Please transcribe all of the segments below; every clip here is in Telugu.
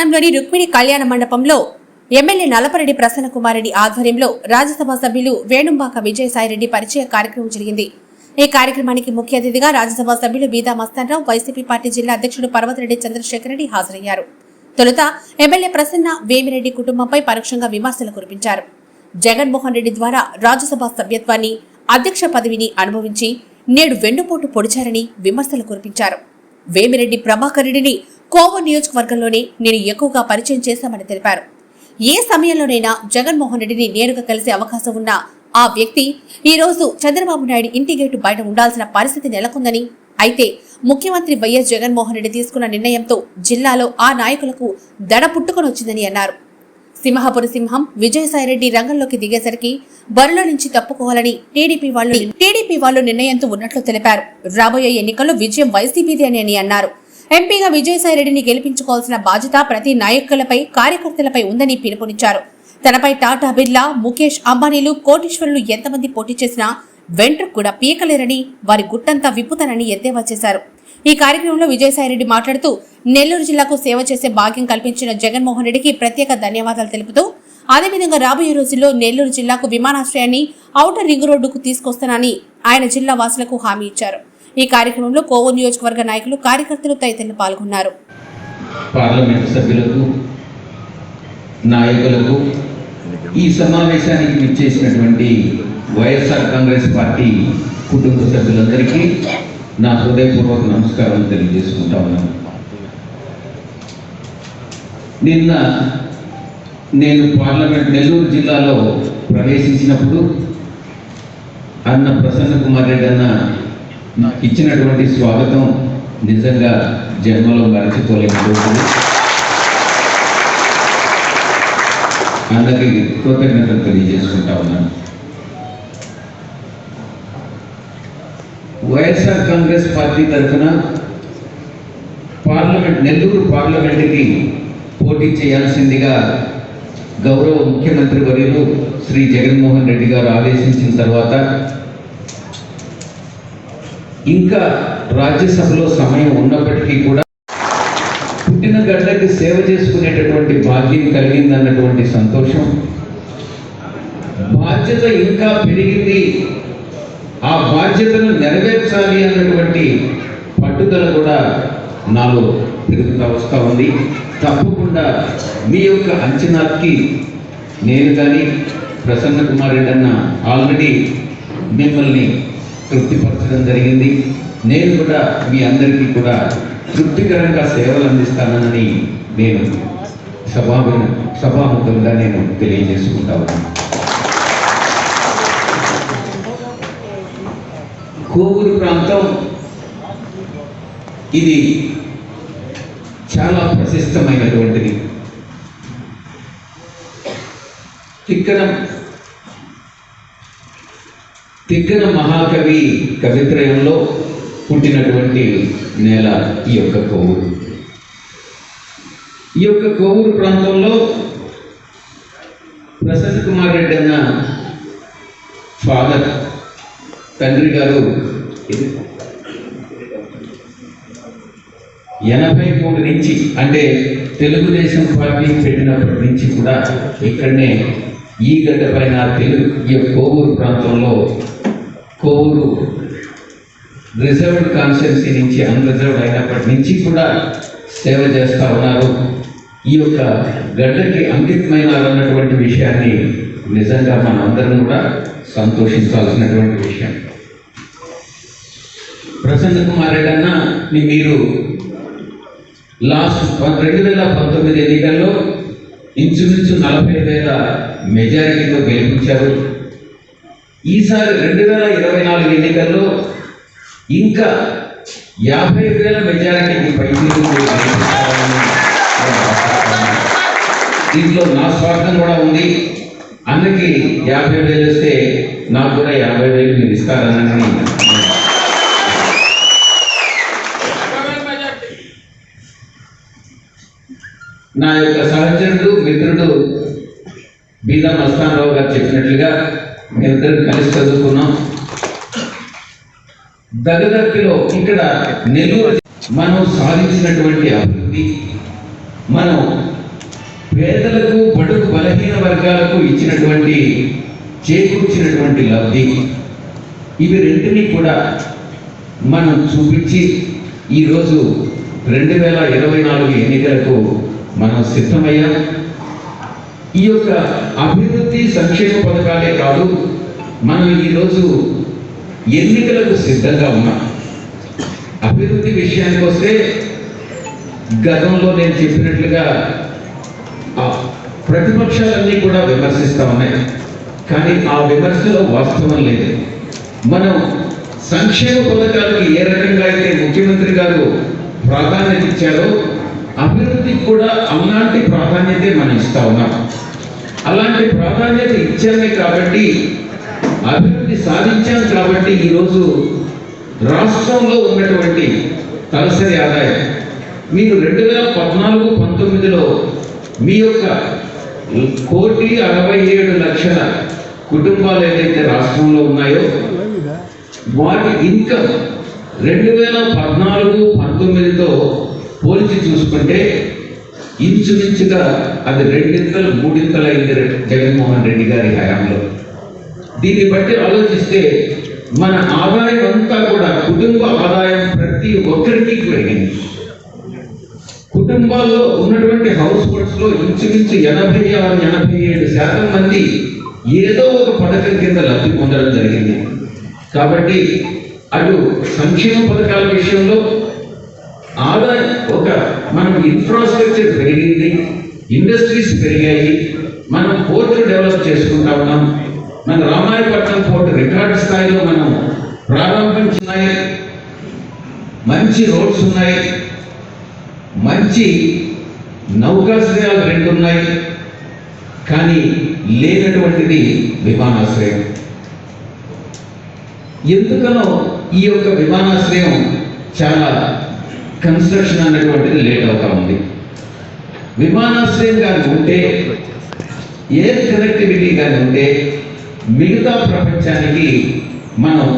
పట్టణంలోని రుక్మిణి కళ్యాణ మండపంలో ఎమ్మెల్యే నలపరెడ్డి ప్రసన్న కుమార్ రెడ్డి ఆధ్వర్యంలో రాజ్యసభ సభ్యులు వేణుంబాక విజయసాయిరెడ్డి పరిచయ కార్యక్రమం జరిగింది. ఈ కార్యక్రమానికి ముఖ్య అతిథిగా రాజ్యసభ సభ్యులు బీదా మస్తాన్రావు వైసీపీ పార్టీ జిల్లా అధ్యక్షుడు పర్వతరెడ్డి చంద్రశేఖర్ రెడ్డి హాజరయ్యారు. తొలుత ఎమ్మెల్యే ప్రసన్న వేమిరెడ్డి కుటుంబంపై పరోక్షంగా విమర్శలు కురిపించారు. జగన్మోహన్ రెడ్డి ద్వారా రాజ్యసభ సభ్యత్వాన్ని అధ్యక్ష పదవిని అనుభవించి నేడు వెన్నుపోటు పొడిచారని విమర్శలు కురిపించారు. వేమిరెడ్డి ప్రభాకర్ రెడ్డిని కోవూరు నియోజకవర్గంలోనే నేను ఎక్కువగా పరిచయం చేశామని తెలిపారు. ఏ సమయంలోనైనా జగన్మోహన్ రెడ్డిని నేరుగా కలిసే అవకాశం ఉన్న ఆ వ్యక్తి ఈరోజు చంద్రబాబు నాయుడు ఇంటి గేటు బయట ఉండాల్సిన పరిస్థితి నెలకొందని అయితే ముఖ్యమంత్రి వైఎస్ జగన్మోహన్ రెడ్డి తీసుకున్న నిర్ణయంతో జిల్లాలో ఆ నాయకులకు దడ పుట్టుకొని వచ్చిందని అన్నారు. సింహపురి సింహం విజయసాయిరెడ్డి రంగంలోకి దిగేసరికి బరిలో నుంచి తప్పుకోవాలని టీడీపీ వాళ్ళు టీడీపీ వాళ్ళు నిర్ణయంతో ఉన్నట్లు తెలిపారు. రాబోయే ఎన్నికల్లో విజయం వైసీపీదే అని అన్నారు. ఎంపీగా విజయసాయిరెడ్డిని గెలిపించుకోవాల్సిన బాధ్యత ప్రతి నాయకులపై కార్యకర్తలపై ఉందని పిలుపునిచ్చారు. తనపై టాటా బిర్లా ముఖేష్ అంబానీలు కోటీశ్వరులు ఎంతమంది పోటీ చేసినా వెంట్రుకు కూడా పీకలేరని వారి గుట్టంతా విప్పుతానని ఎద్దేవా చేశారు. ఈ కార్యక్రమంలో విజయసాయిరెడ్డి మాట్లాడుతూ నెల్లూరు జిల్లాకు సేవ చేసే భాగ్యం కల్పించిన జగన్మోహన్ రెడ్డికి ప్రత్యేక ధన్యవాదాలు తెలుపుతూ అదేవిధంగా రాబోయే రోజుల్లో నెల్లూరు జిల్లాకు విమానాశ్రయాన్ని ఔటర్ రింగ్ రోడ్డుకు తీసుకొస్తానని ఆయన జిల్లా వాసులకు హామీ ఇచ్చారు. ఈ కార్యక్రమంలో కోవూరు నియోజకవర్గ నాయకులు కార్యకర్తలు తదితరులు పాల్గొన్నారు. పార్లమెంట్ సభ్యులకు నాయకులకు ఈ సమావేశానికి విచ్చేసినటువంటి వైఎస్ఆర్ కాంగ్రెస్ పార్టీ కుటుంబ సభ్యులందరికీ నా హృదయపూర్వక నమస్కారం తెలియజేసుకుంటా ఉన్నాను. నిన్న నేను పార్లమెంట్ నెల్లూరు జిల్లాలో ప్రవేశించినప్పుడు అన్న ప్రసన్న కుమార్ రెడ్డి అన్న నాకు ఇచ్చినటువంటి స్వాగతం నిజంగా జన్మలో మరచిపోలేకపోతుంది అందరికీ కృతజ్ఞతలు తెలియజేసుకుంటా ఉన్నాను. వైఎస్ఆర్ కాంగ్రెస్ పార్టీ తరఫున పార్లమెంట్ నెల్లూరు పార్లమెంటుకి పోటీ చేయాల్సిందిగా గౌరవ ముఖ్యమంత్రి వర్యులు శ్రీ జగన్మోహన్ రెడ్డి గారు ఆదేశించిన తర్వాత ఇంకా రాజ్యసభలో సమయం ఉన్నప్పటికీ కూడా పుట్టిన గడ్డకి సేవ చేసుకునేటటువంటి భాగ్యం కలిగిందన్నటువంటి సంతోషం. బాధ్యత ఇంకా పెరిగింది. ఆ బాధ్యతను నెరవేర్చాలి అన్నటువంటి పట్టుదల కూడా నాలో పెరుగుతూ వస్తూ ఉంది. తప్పకుండా మీ యొక్క అంచనాకి నేను కానీ ప్రసన్న కుమార్ రెడ్డి అన్న ఆల్రెడీ మిమ్మల్ని తృప్తిపరచడం జరిగింది. నేను కూడా మీ అందరికీ కూడా తృప్తికరంగా సేవలు అందిస్తానని నేను సభా సభాముఖంగా నేను తెలియజేసుకుంటా ఉన్నాను. కోవూరు ప్రాంతం ఇది చాలా ప్రశస్తమైనటువంటిది. ఇక్కడ తిగ్గన మహాకవి కవిత్రయంలో పుట్టినటువంటి నేల ఈ యొక్క కోవూరు ఈ యొక్క కోవూరు ప్రాంతంలో ప్రసన్న కుమార్ రెడ్డి అన్న ఫాదర్ తండ్రి గారు ఎనభై మూడు నుంచి అంటే తెలుగుదేశం పార్టీ పెట్టినప్పటి నుంచి కూడా ఇక్కడనే ఈ గడ్డ పైన తెలుగు ఈ కోవూరు ప్రాంతంలో కోవూరు రిజర్వ్డ్ కాన్స్టిట్యున్సీ నుంచి అన్రిజర్వ్డ్ అయినప్పటి నుంచి కూడా సేవ చేస్తూ ఉన్నారు. ఈ యొక్క గడ్డకి అంకితమైనటువంటి విషయాన్ని నిజంగా మనందరం కూడా సంతోషించాల్సినటువంటి విషయం. ప్రసన్న కుమార్ రెడ్డి మీరు లాస్ట్ రెండు వేల పంతొమ్మిది ఎన్నికల్లో ఇంచుమించు నలభై వేల మెజారిటీతో గెలిపించారు. ఈసారి రెండు వేల ఇరవై నాలుగు ఎన్నికల్లో ఇంకా యాభై వేల మెజారిటీకి దీంట్లో నా స్వార్థం కూడా ఉంది. అన్నకి యాభై వేలు వస్తే నాకు కూడా యాభై వేలు మీరు ఇస్తారని నా యొక్క సహచరుడు మిత్రుడు బీదా మస్తానరావు గారు చెప్పినట్లుగా మేమిద్దరం కలిసి చదువుకున్నాం. దగ్గరలో ఇక్కడ నెల్లూరు మనం సాధించినటువంటి అభివృద్ధి మనం పేదలకు బడుగు బలహీన వర్గాలకు ఇచ్చినటువంటి చేకూర్చినటువంటి లబ్ధి. ఇవి రెంటిని కూడా మనం చూపించి ఈరోజు రెండు వేల ఇరవై నాలుగు ఎన్నికలకు మనం సిద్ధమయ్యాం. ఈ యొక్క అభివృద్ధి సంక్షేమ పథకాలే కాదు మనం ఈరోజు ఎన్నికలకు సిద్ధంగా ఉన్నాం. అభివృద్ధి విషయానికి వస్తే గతంలో నేను చెప్పినట్లుగా ఆ ప్రతిపక్షాలన్నీ కూడా విమర్శిస్తూ ఉన్నాయి. కానీ ఆ విమర్శలో వాస్తవం లేదు. మనం సంక్షేమ పథకాలకు ఏ రకంగా అయితే ముఖ్యమంత్రి గారు ప్రాధాన్యత ఇచ్చారో అభివృద్ధికి కూడా అలాంటి ప్రాధాన్యతే మనం ఇస్తా ఉన్నాం. అలాంటి ప్రాధాన్యత ఇచ్చామే కాబట్టి అభివృద్ధి సాధించాం కాబట్టి ఈరోజు రాష్ట్రంలో ఉన్నటువంటి తలసరి ఆదాయం మీరు రెండు వేల పద్నాలుగు పంతొమ్మిదిలో మీ యొక్క కోటి అరవై ఏడు లక్షల కుటుంబాలు ఏదైతే రాష్ట్రంలో ఉన్నాయో వాటి ఇన్కమ్ రెండు వేల పద్నాలుగు పంతొమ్మిదితో పోల్చి చూసుకుంటే ఇంచుమించుగా అది రెండింతలు మూడింతలు అయింది జగన్మోహన్ రెడ్డి గారి హయాంలో. దీన్ని బట్టి ఆలోచిస్తే మన ఆదాయం అంతా కూడా కుటుంబ ఆదాయం ప్రతి ఒక్కరికి పెరిగింది. కుటుంబాల్లో ఉన్నటువంటి హౌస్ హోల్డ్స్లో ఇంచుమించు ఎనభై ఆరు ఎనభై ఏడు శాతం మంది ఏదో ఒక పథకం కింద లబ్ధి పొందడం జరిగింది. కాబట్టి అటు సంక్షేమ పథకాల విషయంలో ఆదాయం ఒక మనం ఇన్ఫ్రాస్ట్రక్చర్ పెరిగింది ఇండస్ట్రీస్ పెరిగాయి మనం పోర్టులు డెవలప్ చేసుకుంటా ఉన్నాం. మన రామాయపట్నం పోర్టు రికార్డ్ స్థాయిలో మనం ప్రారంభించున్నాయి. మంచి రోడ్స్ ఉన్నాయి. మంచి నౌకాశ్రయాలు రెండు ఉన్నాయి కానీ లేనటువంటిది విమానాశ్రయం. ఎందుకనో ఈ యొక్క విమానాశ్రయం చాలా కన్స్ట్రక్షన్ అనేటువంటిది లేట్ అవుతా ఉంది. విమానాశ్రయం కానీ ఉంటే ఎయిర్ కనెక్టివిటీ కానీ ఉంటే మిగతా ప్రపంచానికి మనం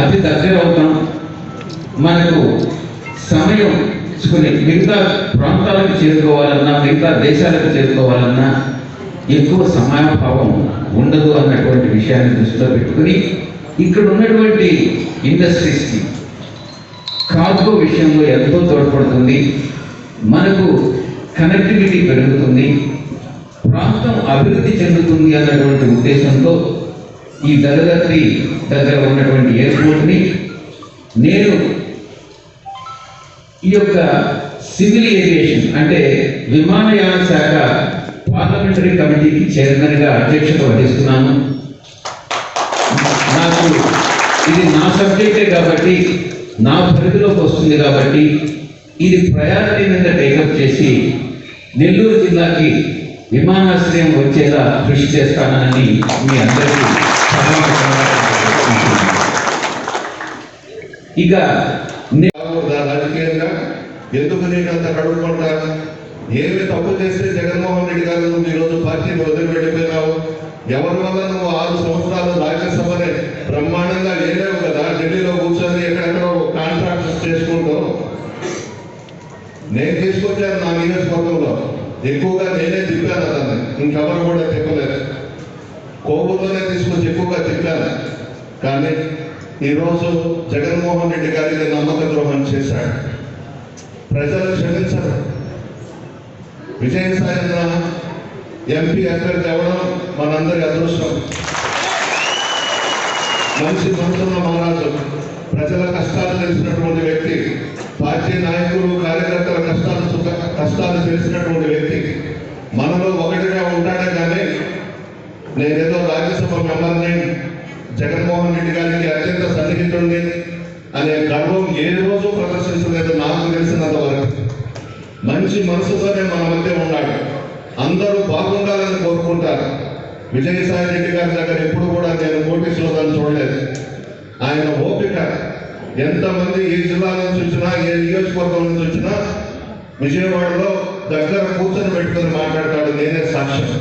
అతి దగ్గర అవుతాం. మనకు సమయం కొన్ని మిగతా ప్రాంతాలకు చేరుకోవాలన్నా మిగతా దేశాలకు చేరుకోవాలన్నా ఎక్కువ సమయాభావం ఉండదు అన్నటువంటి విషయాన్ని దృష్టిలో పెట్టుకుని ఇక్కడ ఉన్నటువంటి ఇండస్ట్రీస్కి కార్గో విషయంలో ఎంతో తోడ్పడుతుంది. మనకు కనెక్టివిటీ పెరుగుతుంది. ప్రాంతం అభివృద్ధి చెందుతుంది అన్నటువంటి ఉద్దేశంతో ఈ దళదత్రి దగ్గర ఉన్నటువంటి ఎయిర్పోర్ట్ని నేను ఈ యొక్క సివిల్ ఏవియేషన్ అంటే విమానయాన శాఖ పార్లమెంటరీ కమిటీకి చైర్మన్గా అధ్యక్షత వహిస్తున్నాను. నాకు ఇది నా సబ్జెక్టే కాబట్టి నా పరిధిలోకి వస్తుంది కాబట్టి ఇది ప్రయారిటీ మీద టేకప్ చేసి నెల్లూరు జిల్లాకి విమానాశ్రయం వచ్చేలా కృషి చేస్తానని మీ అందరికీ ఇక నే- రాజకీయంగా ఎందుకు నేను అంత కడుపుకుంటా ఏమి తప్పు చేస్తే జగన్మోహన్ రెడ్డి గారు నువ్వు ఈరోజు పార్టీని వదిలి వెళ్ళిపోయినావు ఎవరి వల్ల నువ్వు ఆరు సంవత్సరాలు రాజ్యసభనే బ్రహ్మాండంగా లేలేవు కదా ఢిల్లీలో కూర్చొని ఎక్కడెక్కడో కాంట్రాక్ట్ చేసుకుంటూ నేను తీసుకొచ్చాను నా నియోజకవర్గంలో ఎక్కువగా నేనే తిప్పాను అతన్ని. ఇంకెవరు కూడా తిప్పలేదు. కోవూరులోనే తీసుకొచ్చి ఎక్కువగా తిప్పాను. కానీ ఈరోజు జగన్మోహన్ రెడ్డి గారికి నమ్మక ద్రోహం చేశాడు. ప్రజలు క్షమించరు. విజయసాయి ఎంపీ అభ్యర్థి అవ్వడం మనందరి అదృష్టం. మంచి మనసున్న మహారాజు ప్రజల కష్టాలు తెలిసినటువంటి వ్యక్తి పార్టీ నాయకులు కార్యకర్తల కష్టాలు కష్టాలు తెలిసినటువంటి వ్యక్తి మనలో ఒకటిగా ఉంటాడే కానీ నేనేదో రాజ్యసభ మెంబర్ని జగన్మోహన్ రెడ్డి గారికి అత్యంత సన్నిహితుడిని అనే గర్వం ఏ రోజు ప్రదర్శించలేదు నాకు తెలిసినంత వరకు. మంచి మనసుతోనే మన మధ్య ఉన్నాడు. అందరూ బాగుండాలని కోరుకుంటారు. విజయసాయి రెడ్డి గారి దగ్గర ఎప్పుడు కూడా నేను నోటీసులో దాన్ని చూడలేదు. ఎంతమంది ఏ జిల్లా నుంచి వచ్చినా ఏ నియోజకవర్గం నుంచి వచ్చినా విజయవాడలో దగ్గర కూర్చొని పెట్టుకొని మాట్లాడతాడు నేనే సాక్ష్యం.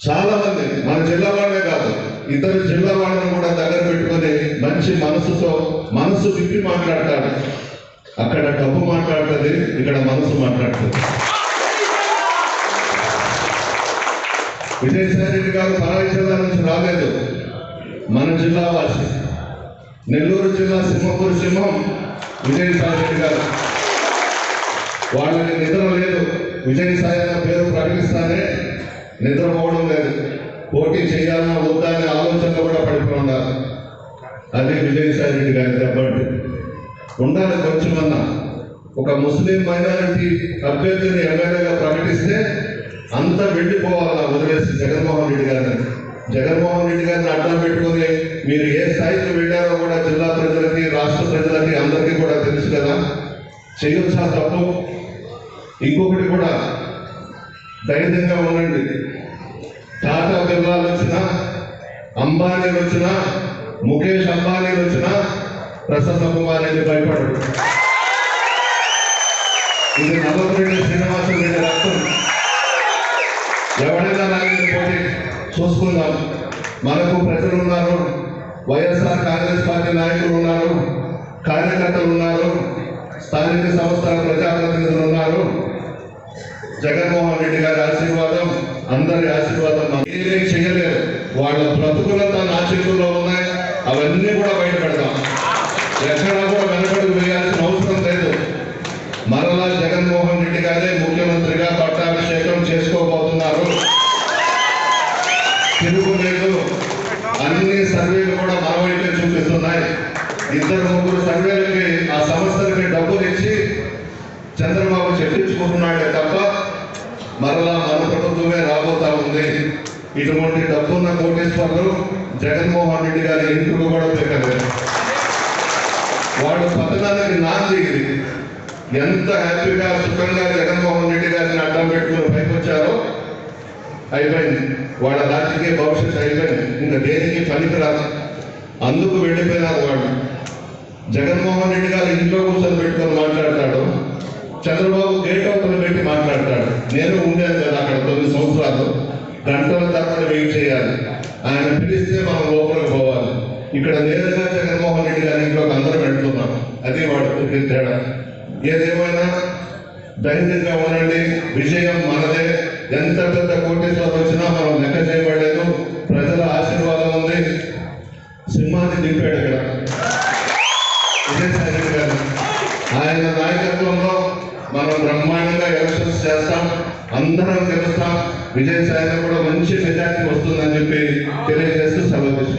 చాలా మంది మన జిల్లా వాళ్ళే కాదు ఇతర జిల్లా వాళ్ళని కూడా దగ్గర పెట్టుకొని మంచి మనసుతో మనసు విప్పి మాట్లాడతాడు. అక్కడ డబ్బు మాట్లాడుతుంది ఇక్కడ మనసు మాట్లాడుతుంది. విజయసాయి రెడ్డి గారు పరాయి జిల్లా నుంచి రాలేదు మన జిల్లా వాసి. నెల్లూరు జిల్లా సింహపూర్ సింహం విజయ్ సాయి గారు. వాళ్ళకి నిద్ర లేదు. విజయసాయి అన్న పేరు ప్రకటిస్తానే నిద్రపోవడం లేదు. పోటీ చేయాలన్నా వద్దా అనే ఆలోచన కూడా పడిపోయి అది అదే విజయసాయి రెడ్డి గారి దెబ్బంటే ఉండాలి కొంచెమన్నా ఒక ముస్లిం మైనారిటీ అభ్యర్థిని ఎమ్మెల్యేగా ప్రకటిస్తే అంతా వెళ్ళిపోవాలా వదిలేసి జగన్మోహన్ రెడ్డి గారిని. జగన్మోహన్ రెడ్డి గారిని అడ్డం పెట్టుకొని మీరు ఏ స్థాయికి వెళ్ళారో కూడా జిల్లా ప్రజలకి రాష్ట్ర ప్రజలకి అందరికీ కూడా తెలుసు కదా. చేయొచ్చా తప్పు? ఇంకొకటి కూడా ధైర్యంగా ఉండండి. టాటా బిర్లాలు వచ్చినా అంబానీలు వచ్చినా ముఖేష్ అంబానీలు వచ్చినా ప్రసన్న కుమార్ అనేది భయపడడు. ఇది నలభై రెడ్డి రక్తం ఎవరైనా రాని పోటీ చూసుకుందాం. మనకు ప్రజలు ఉన్నారు. వైఎస్ఆర్ కాంగ్రెస్ పార్టీ నాయకులు ఉన్నారు. కార్యకర్తలు ఉన్నారు. స్థానిక సంస్థల ప్రజాప్రతినిధులు ఉన్నారు. జగన్మోహన్ రెడ్డి గారి ఆశీర్వాదం అందరి ఆశీర్వాదం మనం ఏమీ చేయలేరు వాళ్ళ బ్రతుకులంతా నా చేతుల్లో ఉన్నాయి అవన్నీ కూడా బయట పెడతాం ఎక్కడా కూడా వెనకడుగు వేయాల్సిన అవసరం లేదు మరలా జగన్మోహన్ రెడ్డి గారే ముఖ్యమంత్రిగా పట్టాభిషేకం చేసుకోబోతున్నారు తిరుగులేదు అన్ని సర్వేలు కూడా మన వైపే చూపిస్తున్నాయి ఇద్దరు ముగ్గురు సర్వేలకి ఆ సంస్థలకి డబ్బులు ఇచ్చి చంద్రబాబు చెప్పించుకుంటున్నాడే తప్ప మరలా మన ప్రభుత్వమే రాబోతా ఉంది. ఇటువంటి డబ్బున్న కోటేశ్వర్లు జగన్మోహన్ రెడ్డి గారి ఇంటికి కూడా పెట్టలేదు. వాడు పతనానికి నాంది ఇది. ఎంత హ్యాపీగా సుఖంగా జగన్మోహన్ రెడ్డి గారిని అడ్డం పెట్టుకుని పైకొచ్చారో అయిపోయింది. వాళ్ళ రాజకీయ భవిష్యత్తు అయిపోయింది. ఇంకా దేనికి పనికిరాదు. అందుకు వెళ్ళిపోయినారు వాళ్ళు. జగన్మోహన్ రెడ్డి గారు ఇంట్లో కూర్చొని పెట్టుకొని మాట్లాడతాడు. చంద్రబాబు గేట్ అవుతున్న పెట్టి మాట్లాడతాడు. నేను ఉండేది కదా అక్కడ తొమ్మిది సంవత్సరాలు. గంటల తర్వాత వెయిట్ చేయాలి. ఆయన పిలిస్తే మనం లోపలికి పోవాలి. ఇక్కడ నేరుగా జగన్మోహన్ రెడ్డి గారి ఇంట్లోకి అందరూ వెళ్తున్నాం. అది వాడు తేడా. ఏదేమైనా ధైర్యంగా ఉండండి. విజయం మనదే. ఎంత పెద్ద కోటేశ్వరం వచ్చినా మనం లెక్క చేయబడలేదు. ప్రజల ఆశీర్వాదం ఉంది. సింహాన్ని దింపాడు ఇక్కడ. విజయసాయి గారు ఆయన నాయకత్వంలో మనం బ్రహ్మాండంగా ఎలక్షన్స్ చేస్తాం అందరం గెలుస్తాం. విజయసాయి కూడా మంచి మెజార్టీ వస్తుందని చెప్పి తెలియజేస్తాం